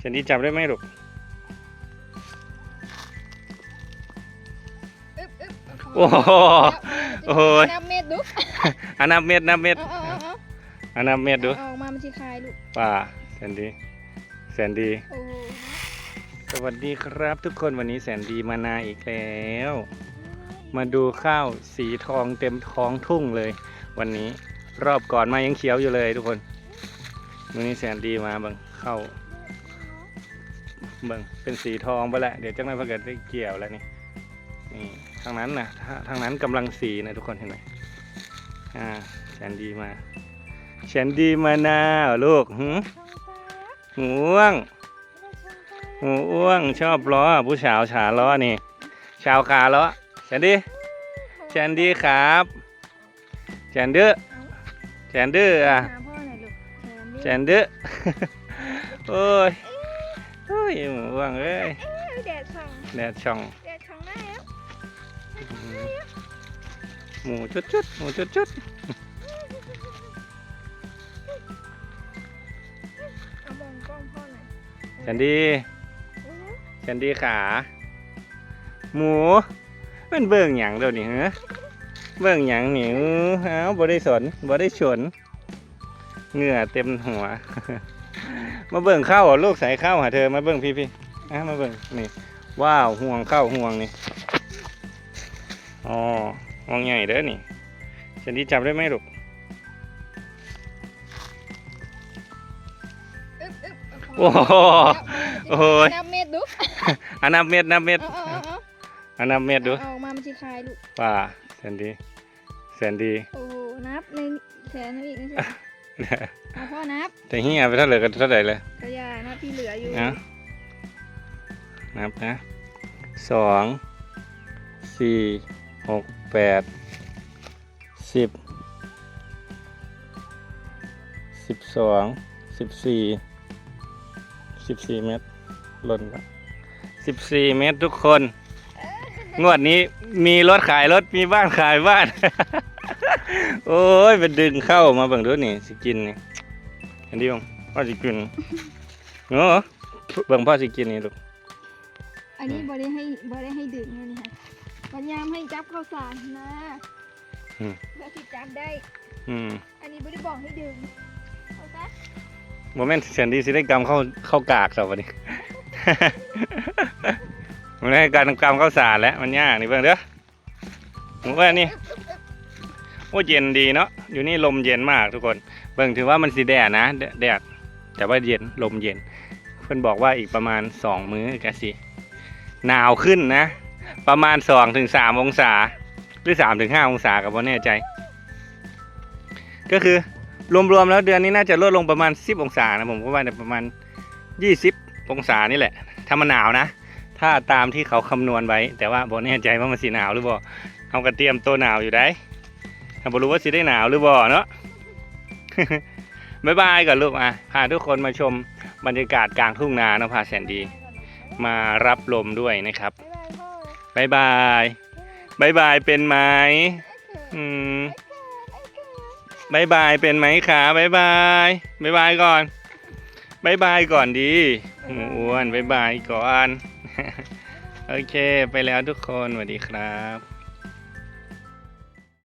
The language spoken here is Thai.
ฉันดีจับได้ไหมลูกอึ๊บอึ๊บเาโอ้โหโอ้โหนับเม็ดดูอันนับเม็ดนับเม็ดเอาเอาเอาเอาอันนับเม็ดดูเอาออกมามันจะคลายลูกป่าแสนดีแสนดีโอ้โหสวัสดีครับ ทุกคนวันนี้แสนดีมานาอีกแล้ว มาดูข้าวสีทองเต็มท้องทุ่งเลย วันนี้รอบก่อนมายังเขียวอยู่เลยทุกคนวันนี้แสนดีมาเบังเข้า เบังเป็นสีทองไปแล้วเดี๋ยวจังไม่พอเกิดได้เกี่ยวแล้วนี่นี่ทางนั้นนะถ้าทางนั้นกำลังสีนะทุกคนเห็นไหมอ่าแสนดีมาแสนดีมานาเหรอลูกหืมหูอ้วงหูอ้วงชอบล้อผู้สาวฉาล้อนี่ ชาวขาล้อแสนดีแสนดีครับแสนดื้อแสนดื้ออะหาพ่อหน่อยลูกแสนดื้อโอ้ย โอ้ยหมูอ้วงเอ้ยเอ้ยแดดส่องแดดช่องแดดส่องได้แล้วอืมหมูจุดจุดๆหมูจุดจุดเอามองกล้องพ่อหน่อยแสนดีอู้แสนดีขา หมูมันเบิ่งหยังเดี๋ยวนี้ฮะเบิ่งหยังนี่อื้อเอ้าบ่ได้สนบ่ได้ชนเหงื่อเต็มหัว มาเบิ่งข้าวเหรอลูกใส่ข้าวหาเธอมาเบิ่งพี่พี่ๆอะมาเบิ่งนี่ว้าวห่วงข้าวห่วงนี่อ๋อห่วงใหญ่เด้อนี่ฉันดีจับได้ไหมลูกอึ๊บอึ๊บเาโอ้โหโอ้โหนับเม็ดดูอันนับเม็ดนับเม็ดเอาเอาเอาเอาอันนับเม็ดดูเอาออกมามันจะคลายลูกป่าแสนดีแสนดีโอ้โหนับในแสนนั่นอีกนะแสน เอาพ่อนับแต่เฮียไปเท่าไหร่กันเท่าไหร่เลยกระยานับที่เหลืออยู่นะนับนะสองสี่หกแปดสิบสิบสองสิบสี่สิบสี่เมตรหล่นละสิบสี่เมตรทุกคน งวดนี้มีรถขายรถมีบ้านขายบ้าน โอ้ยไปดึงเข้ามาเบิ่งดูนี่สิกินนี่เห็นดิบ้งพ่อสิกินเนาะเบิ่งพ่อสิกินนี่ลูกอันนี้บอได้ให้บอได้ให้ดื่มเลยนะคะพยายามให้จับข้าวสารนะอืม เพื่อที่จับได้ อืมอันนี้บอได้บอกให้ดื่มเอาซะโมเมนต์เสียนดีสิได้กำเข้าเข้ากากสวัสดีมันได้การกำเข้าสารแล้วมันยากนี่เบิ่งเด้อผมว่านี่ โอ้เย็นดีเนาะอยู่นี่ลมเย็นมากทุกคน เบิ่งถือว่ามันสีแดดนะแดดแต่ว่าเย็นลมเย็น เพื่อนบอกว่าอีกประมาณสองมื้อกะสิหนาวขึ้นนะ ประมาณสองถึงสามองศา หรือสามถึงห้าองศากับว่าแน่ใจ ก็คือรวมๆแล้วเดือนนี้น่าจะลดลงประมาณ 10 องศานะผมก็ว่าเนี่ยประมาณ 20 องศานี่แหละถ้ามันหนาวนะ ถ้าตามที่เขาคำนวณไว้ แต่ว่าบอแน่ใจว่ามันสีหนาวหรือบ่เอากระเตรียมตัวหนาวอยู่ได้ บอรู้ว่าสิได้หนาวหรือบ่เนาะบ๊ายบายก่อนลูกอะพาทุกคนมาชมบรรยากาศกลางทุ่งนาเนาะพาแสนดี มารับลมด้วยนะครับบ๊ายบายบ๊ายบายเป็นไหมอืมบายบายเป็นไหมคะบายบายบายบายก่อนบายบายก่อนดีหมูอ้วนบายบายก่อน โอเค ไปแล้วทุกคนสวัสดีครับ